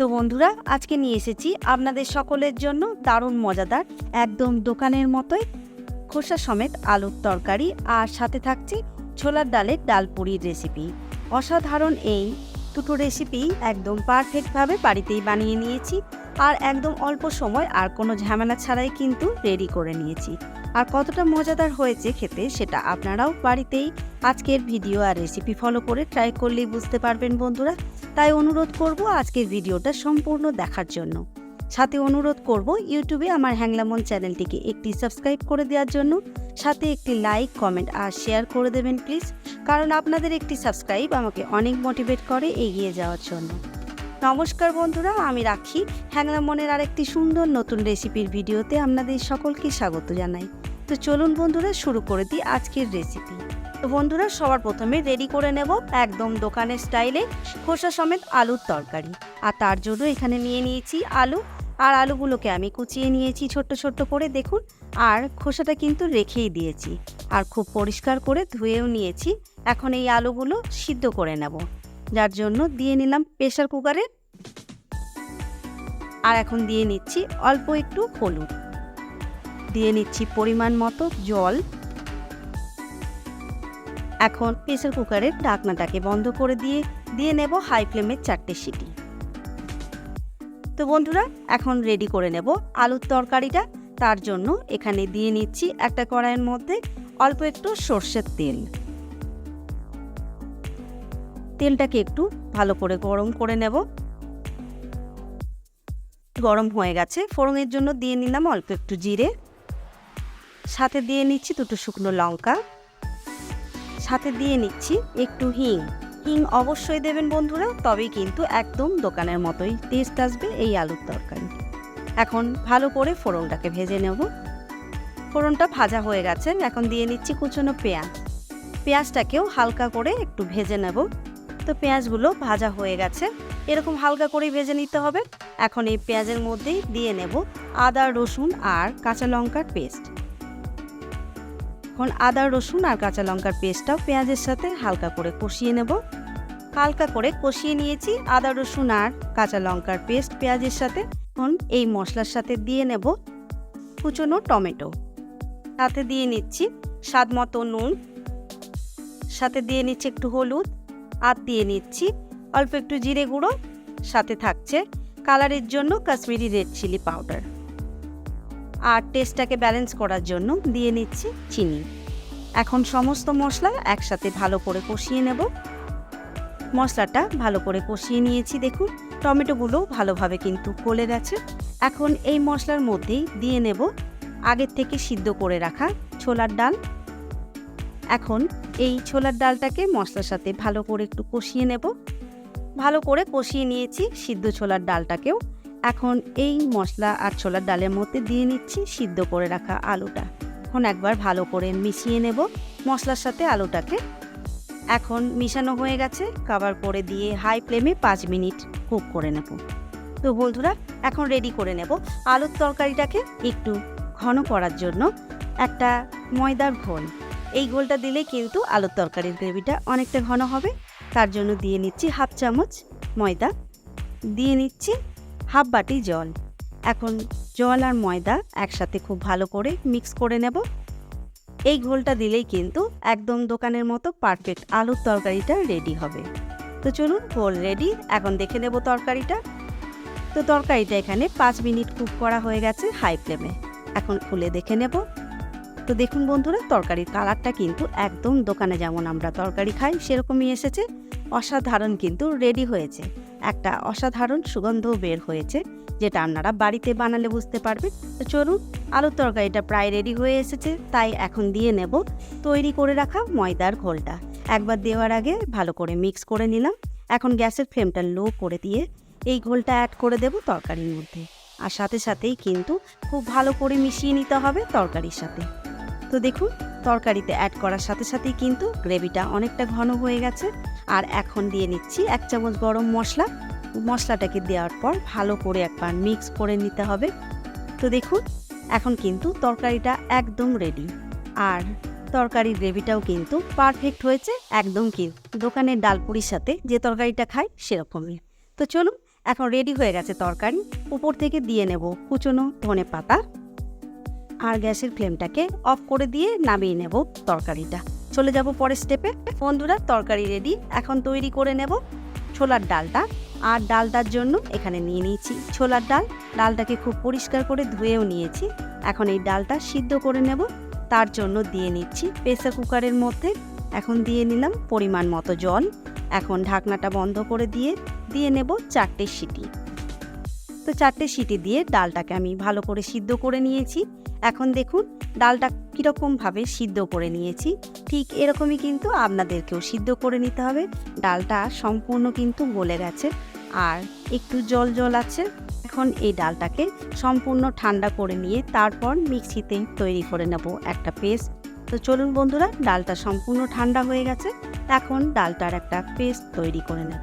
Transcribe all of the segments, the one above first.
তো বন্ধুরা, আজকে নিয়ে এসেছি আপনাদের সকলের জন্য দারুণ মজাদার, একদম দোকানের মতোই খোসা সমেত আলুর তরকারি আর সাথে থাকছে ছোলার ডালের ডাল পুরির রেসিপি অসাধারণ এই দুটো রেসিপি একদম পারফেক্টভাবে বাড়িতেই বানিয়ে নিয়েছি আর একদম অল্প সময় আর কোনো ঝামেলা ছাড়াই কিন্তু রেডি করে নিয়েছি। আর কতটা মজাদার হয়েছে খেতে সেটা আপনারাও বাড়িতেই আজকের ভিডিও আর রেসিপি ফলো করে ট্রাই করলেই বুঝতে পারবেন বন্ধুরা। তাই অনুরোধ করব আজকের ভিডিওটা সম্পূর্ণ দেখার জন্য। সাথে অনুরোধ করব ইউটিউবে আমার হ্যাংলামন চ্যানেলটিকে একটি সাবস্ক্রাইব করে দেওয়ার জন্য। সাথে একটি লাইক কমেন্ট আর শেয়ার করে দেবেন প্লিজ কারণ আপনাদের একটি সাবস্ক্রাইব আমাকে অনেক মোটিভেট করে এগিয়ে যাওয়ার জন্য। নমস্কার বন্ধুরা, আমি রাখি। হ্যাংলামনের আরেকটি সুন্দর নতুন রেসিপির ভিডিওতে আপনাদের সকলকে স্বাগত জানাই। তো চলুন বন্ধুরা, শুরু করে দিই আজকের রেসিপি। তো বন্ধুরা, সবার প্রথমে রেডি করে নেব একদম দোকানের স্টাইলে খোসা সমেত আলুর তরকারি। আর তার জন্য এখানে নিয়ে নিয়েছি আলু। আর আলুগুলোকে আমি কুচিয়ে নিয়েছি ছোট্ট ছোট্ট করে, দেখুন। আর খোসাটা কিন্তু রেখেই দিয়েছি। আর খুব পরিষ্কার করে ধুয়েও নিয়েছি। এখন এই আলুগুলো সিদ্ধ করে নেব। যার জন্য দিয়ে নিলাম প্রেশার কুকারে। আর এখন দিয়ে নিচ্ছি অল্প একটু হলুদ। দিয়ে নিচ্ছি পরিমাণ মতো জল। এখন প্রেসার কুকারের ঢাকনাটাকে বন্ধ করে দিয়ে দিয়ে নেব হাই ফ্লেমের চারটে সিটি। তো বন্ধুরা, এখন রেডি করে নেব আলুর তরকারিটা। তার জন্য এখানে দিয়ে নিচ্ছি একটা কড়াইয়ের মধ্যে অল্প একটু সর্ষের তেল। তেলটাকে একটু ভালো করে গরম করে নেব। গরম হয়ে গেছে। ফোড়নের জন্য দিয়ে নিলাম অল্প একটু জিরে। সাথে দিয়ে নিচ্ছি দুটো শুকনো লঙ্কা। সাথে দিয়ে নিচ্ছি একটু হিং। হিং অবশ্যই দেবেন বন্ধুরা, তবেই কিন্তু একদম দোকানের মতোই টেস্ট আসবে এই আলুর তরকারি। এখন ভালো করে ফোড়নটাকে ভেজে নেব। ফোড়নটা ভাজা হয়ে গেছে। এখন দিয়ে নিচ্ছি কুচনো পেঁয়াজ। পেঁয়াজটাকেও হালকা করে একটু ভেজে নেব। তো পেঁয়াজগুলো ভাজা হয়ে গেছে। এরকম হালকা করেই ভেজে নিতে হবে। এখন এই পেঁয়াজের মধ্যেই দিয়ে নেব আদা, রসুন আর কাঁচা লঙ্কার পেস্ট। এখন আদা, রসুন আর কাঁচা লঙ্কার পেস্টটাও পেঁয়াজের সাথে হালকা করে কষিয়ে নেব। হালকা করে কষিয়ে নিয়েছি আদা, রসুন আর কাঁচা লঙ্কার পেস্ট পেঁয়াজের সাথে। এখন এই মশলার সাথে দিয়ে নেব কুচনো টমেটো। সাথে দিয়ে নিচ্ছি স্বাদ মতো নুন। সাথে দিয়ে নিচ্ছি একটু হলুদ। আর দিয়ে নিচ্ছি। অল্প একটু জিরে গুঁড়ো, সাথে থাকছে কালারের জন্য কাশ্মীরি রেড চিলি পাউডার। আর টেস্টটাকে ব্যালেন্স করার জন্য দিয়ে নিচ্ছি চিনি। এখন সমস্ত মশলা একসাথে ভালো করে কষিয়ে নেব। মশলাটা ভালো করে কষিয়ে নিয়েছি, দেখুন। টমেটোগুলো ভালোভাবে কিন্তু গলে গেছে। এখন এই মশলার মধ্যেই দিয়ে নেব আগের থেকে সিদ্ধ করে রাখা ছোলার ডাল। এখন এই ছোলার ডালটাকে মশলার সাথে ভালো করে একটু কষিয়ে নেব। ভালো করে কষিয়ে নিয়েছি সিদ্ধ ছোলার ডালটাকেও। এখন এই মশলা আর ছোলার ডালের মধ্যে দিয়ে নিচ্ছি সিদ্ধ করে রাখা আলুটা। এখন একবার ভালো করে মিশিয়ে নেব মশলার সাথে আলুটাকে। এখন মিশানো হয়ে গেছে কাবার করে দিয়ে হাই ফ্লেমে পাঁচ মিনিট কুক করে নেব। তো বন্ধুরা, এখন রেডি করে নেব আলুর তরকারিটাকে একটু ঘন করার জন্য একটা ময়দার ঘোল। এই গোলটা দিলে কিন্তু আলুর তরকারির গ্রেভিটা অনেকটা ঘন হবে। তার জন্য দিয়ে নিচ্ছি হাফ চামচ ময়দা। দিয়ে নিচ্ছি হাফ বাটি জল। এখন জল আর ময়দা একসাথে খুব ভালো করে মিক্স করে নেব। এই ঘোলটা দিলেই কিন্তু একদম দোকানের মতো পারফেক্ট আলুর তরকারিটা রেডি হবে। তো চলুন ঘোল রেডি। এখন দেখে নেব তরকারিটা। তো তরকারিটা এখানে পাঁচ মিনিট কুক করা হয়ে গেছে হাই ফ্লেমে। এখন খুলে দেখে নেব। তো দেখুন বন্ধুরা, তরকারির কালারটা কিন্তু একদম দোকানে যেমন আমরা তরকারি খাই, সেরকমই এসেছে। অসাধারণ কিন্তু রেডি হয়েছে। একটা অসাধারণ সুগন্ধও বের হয়েছে, যেটা আপনারা বাড়িতে বানালে বুঝতে পারবেন। তো চলুন, আলুর তরকারিটা প্রায় রেডি হয়ে এসেছে, তাই এখন দিয়ে নেব। তৈরি করে রাখা ময়দার ঘোলটা। একবার দেওয়ার আগে ভালো করে মিক্স করে নিলাম। এখন গ্যাসের ফ্লেমটা লো করে দিয়ে এই ঘোলটা অ্যাড করে দেব তরকারির মধ্যে। আর সাথে সাথেই কিন্তু খুব ভালো করে মিশিয়ে নিতে হবে তরকারির সাথে। তো দেখুন, তরকারিতে অ্যাড করার সাথে সাথেই কিন্তু গ্রেভিটা অনেকটা ঘন হয়ে গেছে। আর এখন দিয়ে নিচ্ছি এক চামচ গরম মশলা। মশলাটাকে দেওয়ার পর ভালো করে একবার মিক্স করে নিতে হবে। তো দেখুন, এখন কিন্তু তরকারিটা একদম রেডি আর তরকারির গ্রেভিটাও কিন্তু পারফেক্ট হয়েছে, একদম কি দোকানের ডালপুরির সাথে যে তরকারিটা খাই সেরকমই। তো চলুন, এখন রেডি হয়ে গেছে তরকারি। উপর থেকে দিয়ে নেব কুচনো ধনে পাতা আর গ্যাসের ফ্লেমটাকে অফ করে দিয়ে নামিয়ে নেব তরকারিটা। চলে যাব পরের স্টেপে বন্ধুরা, তরকারি রেডি এখন তৈরি করে নেব ছোলার ডালটা। আর ডালটার জন্য এখানে নিয়ে নিয়েছি ছোলার ডাল। ডালটাকে খুব পরিষ্কার করে ধুয়েও নিয়েছি। এখন এই ডালটা সিদ্ধ করে নেব। তার জন্য দিয়ে নিচ্ছি প্রেসার কুকারের মধ্যে। এখন দিয়ে নিলাম পরিমাণ মতো জল। এখন ঢাকনাটা বন্ধ করে দিয়ে দিয়ে নেব চারটে সিটি। তো চারটে সিটি দিয়ে ডালটাকে আমি ভালো করে সিদ্ধ করে নিয়েছি। এখন দেখুন, ডালটা কীরকমভাবে সিদ্ধ করে নিয়েছি। ঠিক এরকমই কিন্তু আপনাদেরকেও সিদ্ধ করে নিতে হবে। ডালটা সম্পূর্ণ কিন্তু গলে গেছে আর একটু জল জল আছে। এখন এই ডালটাকে সম্পূর্ণ ঠান্ডা করে নিয়ে তারপর মিক্সিতে তৈরি করে নেব একটা পেস্ট। তো চলুন বন্ধুরা, ডালটা সম্পূর্ণ ঠান্ডা হয়ে গেছে। এখন ডালটার একটা পেস্ট তৈরি করে নেব।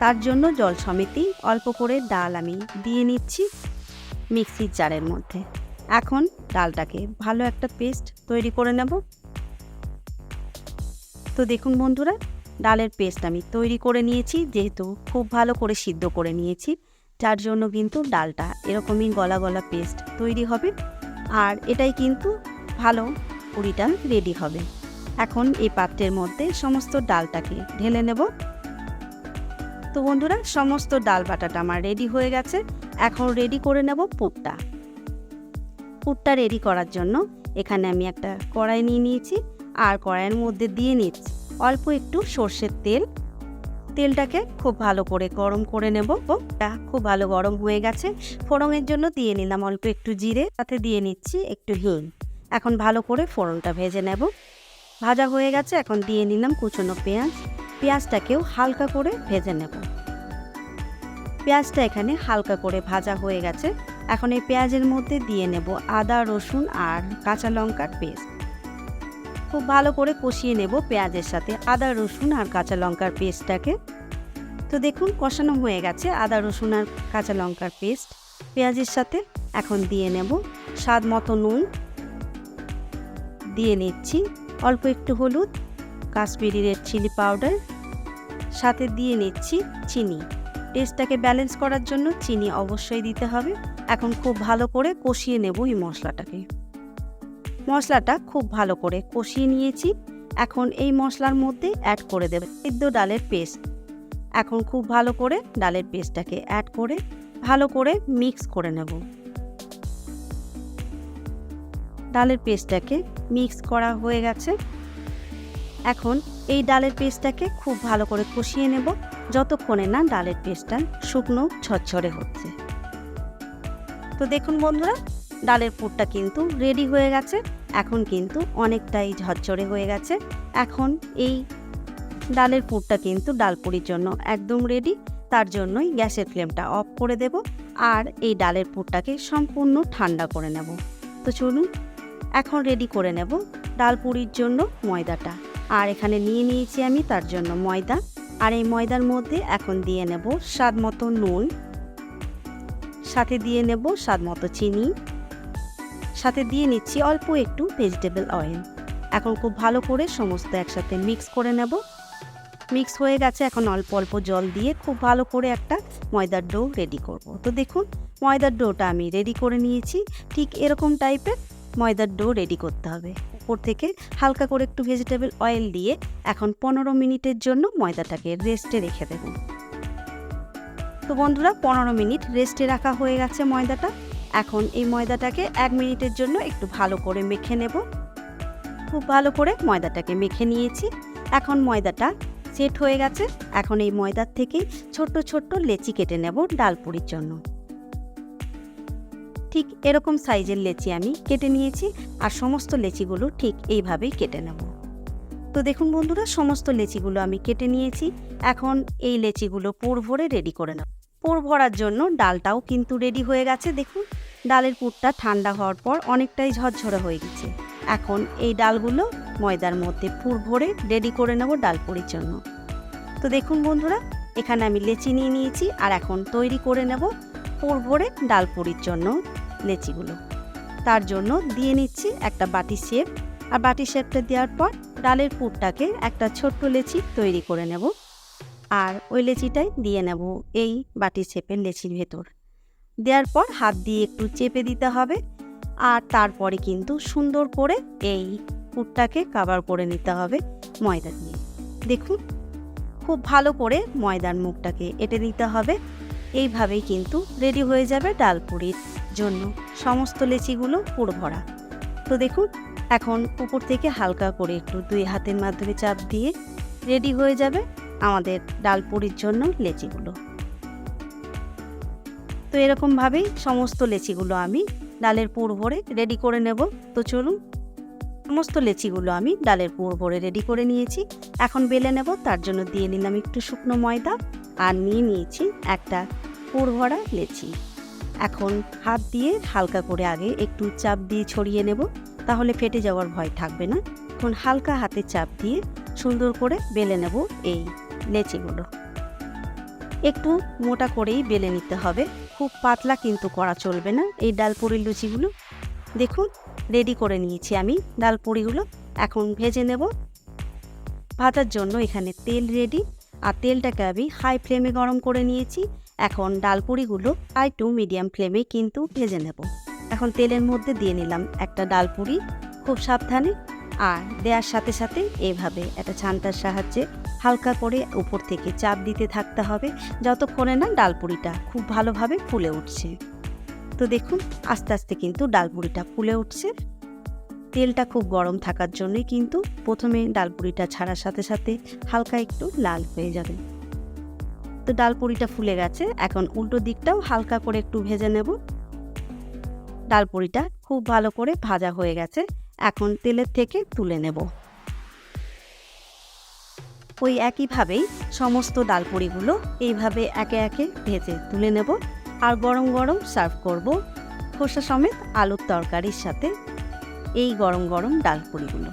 তার জন্য জল সমেতেই অল্প করে ডাল আমি দিয়ে নিচ্ছি মিক্সির জারের মধ্যে। এখন ডালটাকে ভালো একটা পেস্ট তৈরি করে নেব। তো দেখুন বন্ধুরা, ডালের পেস্ট আমি তৈরি করে নিয়েছি, যেহেতু খুব ভালো করে সিদ্ধ করে নিয়েছি, যার জন্য কিন্তু ডালটা এরকমই গলা গলা পেস্ট তৈরি হবে। আর এটাই কিন্তু ভালো পুরিটা রেডি হবে। এখন এই পাত্রের মধ্যে সমস্ত ডালটাকে ঢেলে নেব। তো বন্ধুরা, সমস্ত ডাল বাটাটা আমার রেডি হয়ে গেছে। এখন রেডি করে নেব পুরটা। পুরটা রেডি করার জন্য এখানে আমি একটা কড়াই নিয়ে নিয়েছি আর কড়াইয়ের মধ্যে দিয়ে নিচ্ছি অল্প একটু সর্ষের তেল। তেলটাকে খুব ভালো করে গরম করে নেব। তা খুব ভালো গরম হয়ে গেছে। ফোড়নের জন্য দিয়ে নিলাম অল্প একটু জিরে তাতে দিয়ে নিচ্ছি একটু হিং। এখন ভালো করে ফোড়নটা ভেজে নেব। ভাজা হয়ে গেছে, এখন দিয়ে নিলাম কুচনো পেঁয়াজ। পেঁয়াজটাকেও হালকা করে ভেজে নেব। পেঁয়াজটা এখানে হালকা করে ভাজা হয়ে গেছে। এখন এই পেঁয়াজের মধ্যে দিয়ে নেব আদা, রসুন আর কাঁচা লঙ্কার পেস্ট। খুব ভালো করে কষিয়ে নেব পেঁয়াজের সাথে আদা, রসুন আর কাঁচা লঙ্কার পেস্টটাকে। তো দেখুন কষানো হয়ে গেছে আদা, রসুন আর কাঁচা লঙ্কার পেস্ট। পেঁয়াজের সাথে এখন দিয়ে নেব স্বাদ মতো নুন। দিয়ে নিচ্ছি অল্প একটু হলুদ, কাশ্মীরি রেড চিলি পাউডার। সাথে দিয়ে নিচ্ছি চিনি। টেস্টটাকে ব্যালেন্স করার জন্য চিনি অবশ্যই দিতে হবে। এখন খুব ভালো করে কষিয়ে নেব এই মশলাটাকে। মশলাটা খুব ভালো করে কষিয়ে নিয়েছি। এখন এই মশলার মধ্যে অ্যাড করে দেবে সিদ্ধ ডালের পেস্ট এখন খুব ভালো করে ডালের পেস্টটাকে অ্যাড করে ভালো করে মিক্স করে নেব। ডালের পেস্টটাকে মিক্স করা হয়ে গেছে। এখন এই ডালের পেস্টটাকে খুব ভালো করে কষিয়ে নেব। যতক্ষণে না ডালের পেস্টটা শুকনো ঝরঝরে হচ্ছে। তো দেখুন বন্ধুরা, ডালের পুরটা কিন্তু রেডি হয়ে গেছে। এখন কিন্তু অনেকটাই ঝরঝরে হয়ে গেছে। এখন এই ডালের পুরটা কিন্তু ডালপুরির জন্য একদম রেডি তার জন্যই গ্যাসের ফ্লেমটা অফ করে দেব আর এই ডালের পুরটাকে সম্পূর্ণ ঠান্ডা করে নেব। তো চলুন, এখন রেডি করে নেব ডালপুরির জন্য ময়দাটা। আর এখানে নিয়ে নিয়েছি আমি তার জন্য ময়দা। আর এই ময়দার মধ্যে এখন দিয়ে নেব স্বাদ মতো নুন সাথে দিয়ে নেব স্বাদ মতো চিনি। সাথে দিয়ে নিচ্ছি অল্প একটু ভেজিটেবল অয়েল এখন খুব ভালো করে সমস্ত একসাথে মিক্স করে নেব। মিক্স হয়ে গেছে এখন অল্প অল্প জল দিয়ে খুব ভালো করে একটা ময়দার ডো রেডি করব। তো দেখুন, ময়দার ডোটা আমি রেডি করে নিয়েছি। ঠিক এরকম টাইপের ময়দার ডো রেডি করতে হবে। উপর থেকে হালকা করে একটু ভেজিটেবল অয়েল দিয়ে এখন পনেরো মিনিটের জন্য ময়দাটাকে রেস্টে রেখে দেব। তো বন্ধুরা, পনেরো মিনিট রেস্টে রাখা হয়ে গেছে ময়দাটা। এখন এই ময়দাটাকে এক মিনিটের জন্য একটু ভালো করে মেখে নেব। খুব ভালো করে ময়দাটাকে মেখে নিয়েছি। এখন ময়দাটা সেট হয়ে গেছে। এখন এই ময়দার থেকেই ছোট্ট ছোট্ট লেচি কেটে নেব ডালপুরির জন্য। ঠিক এরকম সাইজের লেচি আমি কেটে নিয়েছি। আর সমস্ত লেচিগুলো ঠিক এইভাবেই কেটে নেব। তো দেখুন বন্ধুরা, সমস্ত লেচিগুলো আমি কেটে নিয়েছি। এখন এই লেচিগুলো পুর ভরে রেডি করে নেব পুর ভরার জন্য ডালটাও কিন্তু রেডি হয়ে গেছে, দেখুন। ডালের পুরটা ঠান্ডা হওয়ার পর অনেকটাই ঝরঝরে হয়ে গেছে। এখন এই ডালগুলো ময়দার মধ্যে পুর ভরে রেডি করে নেব ডালপুরির জন্য। তো দেখুন বন্ধুরা, এখানে আমি লেচি নিয়ে নিয়েছি আর এখন তৈরি করে নেব পুর ভরে ডালপুরির জন্য লেচিগুলো। তার জন্য দিয়ে নিচ্ছি একটা বাটি শেপ। আর বাটি শেপটা দেওয়ার পর ডালের পুরটাকে একটা ছোট্ট লেচি তৈরি করে নেব। আর ওই লেচিটাই দিয়ে নেব এই বাটি শেপের লেচির ভেতর। দেওয়ার পর হাত দিয়ে একটু চেপে দিতে হবে। আর তারপরে কিন্তু সুন্দর করে এই পুরটাকে কাভার করে নিতে হবে ময়দা দিয়ে। দেখুন, খুব ভালো করে ময়দার মুখটাকে এটে নিতে হবে। এইভাবেই কিন্তু রেডি হয়ে যাবে ডালপুরির জন্য। সমস্ত লেচিগুলো পুরো ভরা। তো দেখুন এখন উপর থেকে হালকা করে একটু দুই হাতের মাধ্যমে চাপ দিয়ে রেডি হয়ে যাবে আমাদের ডাল ডালপুরির জন্য লেচিগুলো। তো এরকমভাবেই সমস্ত লেচিগুলো আমি ডালের পুর ভরে রেডি করে নেব। তো চলুন, সমস্ত লেচিগুলো আমি ডালের পুর ভরে রেডি করে নিয়েছি। এখন বেলে নেব, তার জন্য দিয়ে নিলাম একটু শুকনো ময়দা আর নিয়ে নিয়েছি একটা পুর ভরা লেচি। এখন হাত দিয়ে হালকা করে আগে একটু চাপ দিয়ে ছড়িয়ে নেব। তাহলে ফেটে যাওয়ার ভয় থাকবে না। এখন হালকা হাতে চাপ দিয়ে সুন্দর করে বেলে নেব এই লেচিগুলো। একটু মোটা করেই বেলে নিতে হবে। খুব পাতলা কিন্তু করা চলবে না এই ডালপুরির লুচিগুলো। দেখুন, রেডি করে নিয়েছি আমি ডালপুরিগুলো। এখন ভেজে নেব। ভাজার জন্য এখানে তেল রেডি। আর তেলটাকে আমি হাই ফ্লেমে গরম করে নিয়েছি। এখন ডালপুরিগুলো হাই টু মিডিয়াম ফ্লেমে কিন্তু ভেজে নেব। এখন তেলের মধ্যে দিয়ে নিলাম একটা ডাল ডালপুরি, খুব সাবধানে। আর দেওয়ার সাথে সাথে এভাবে একটা ছানটার সাহায্যে হালকা করে উপর থেকে চাপ দিতে থাকতে হবে, যতক্ষণে না ডালপুরিটা খুব ভালোভাবে ফুলে উঠছে। তো দেখুন, আস্তে আস্তে কিন্তু ডালপুরিটা ফুলে উঠছে। তেলটা খুব গরম থাকার জন্যই কিন্তু প্রথমে ডালপুরিটা ছাড়ার সাথে সাথে হালকা একটু লাল হয়ে যাবে। তো ডালপুরিটা ফুলে গেছে, এখন উল্টো দিকটাও হালকা করে একটু ভেজে নেব। ডালপুরিটা খুব ভালো করে ভাজা হয়ে গেছে। এখন তেলের থেকে তুলে নেব। ওই একইভাবেই সমস্ত ডালপুরিগুলো এইভাবে একে একে ভেজে তুলে নেব আর গরম গরম সার্ভ করব খোসা সমেত আলুর তরকারির সাথে এই গরম গরম ডালপুরিগুলো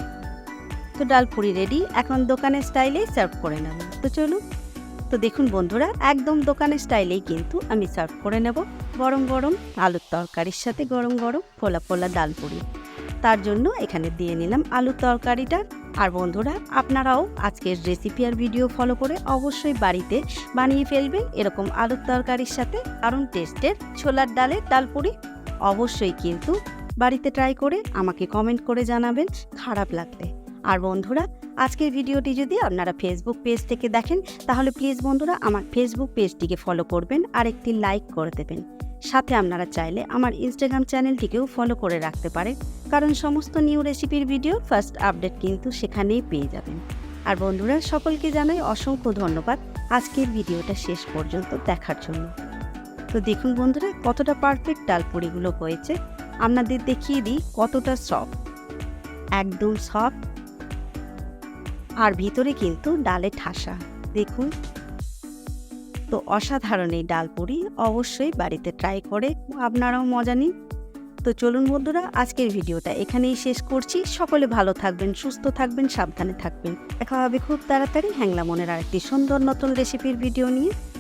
তো ডালপুরি রেডি এখন দোকানের স্টাইলেই সার্ভ করে নেব। তো চলুন তো দেখুন বন্ধুরা, একদম দোকানের স্টাইলেই কিন্তু আমি সার্ভ করে নেব গরম গরম আলুর তরকারির সাথে গরম গরম ফোলা ফোলা ডালপুরি তার জন্য এখানে দিয়ে নিলাম আলুর তরকারিটা। আর বন্ধুরা, আপনারাও আজকের রেসিপি আর ভিডিও ফলো করে অবশ্যই বাড়িতে বানিয়ে ফেলবেন এরকম আলুর তরকারির সাথে কারণ টেস্টের ছোলার ডালের ডালপুরি অবশ্যই কিন্তু বাড়িতে ট্রাই করে আমাকে কমেন্ট করে জানাবেন, খারাপ লাগলে। আর বন্ধুরা, আজকের ভিডিওটি যদি আপনারা ফেসবুক পেজ থেকে দেখেন, তাহলে প্লিজ বন্ধুরা আমার ফেসবুক পেজটিকে ফলো করবেন, আর একটি লাইক করে দেবেন। সাথে আপনারা চাইলে আমার ইনস্টাগ্রাম চ্যানেলটিকেও ফলো করে রাখতে পারেন, কারণ সমস্ত নিউ রেসিপির ভিডিও ফার্স্ট আপডেট কিন্তু সেখানেই পেয়ে যাবেন। আর বন্ধুরা, সকলকে জানাই অসংখ্য ধন্যবাদ আজকের ভিডিওটা শেষ পর্যন্ত দেখার জন্য। তো দেখুন বন্ধুরা, কতটা পারফেক্ট ডালপুরিগুলো হয়েছে। আপনাদের দেখিয়ে দিই কতটা সফট একদম সফট আর ভিতরে কিন্তু ডালে ঠাসা। দেখুন। তো অসাধারণ এই ডাল পুরি অবশ্যই বাড়িতে ট্রাই করে আপনারাও মজা নিন। তো চলুন বন্ধুরা, আজকের ভিডিওটা এখানেই শেষ করছি। সকলে ভালো থাকবেন, সুস্থ থাকবেন, সাবধানে থাকবেন। দেখা হবে খুব তাড়াতাড়ি হ্যাংলা মনের আরেকটি সুন্দর নতুন রেসিপির ভিডিও নিয়ে।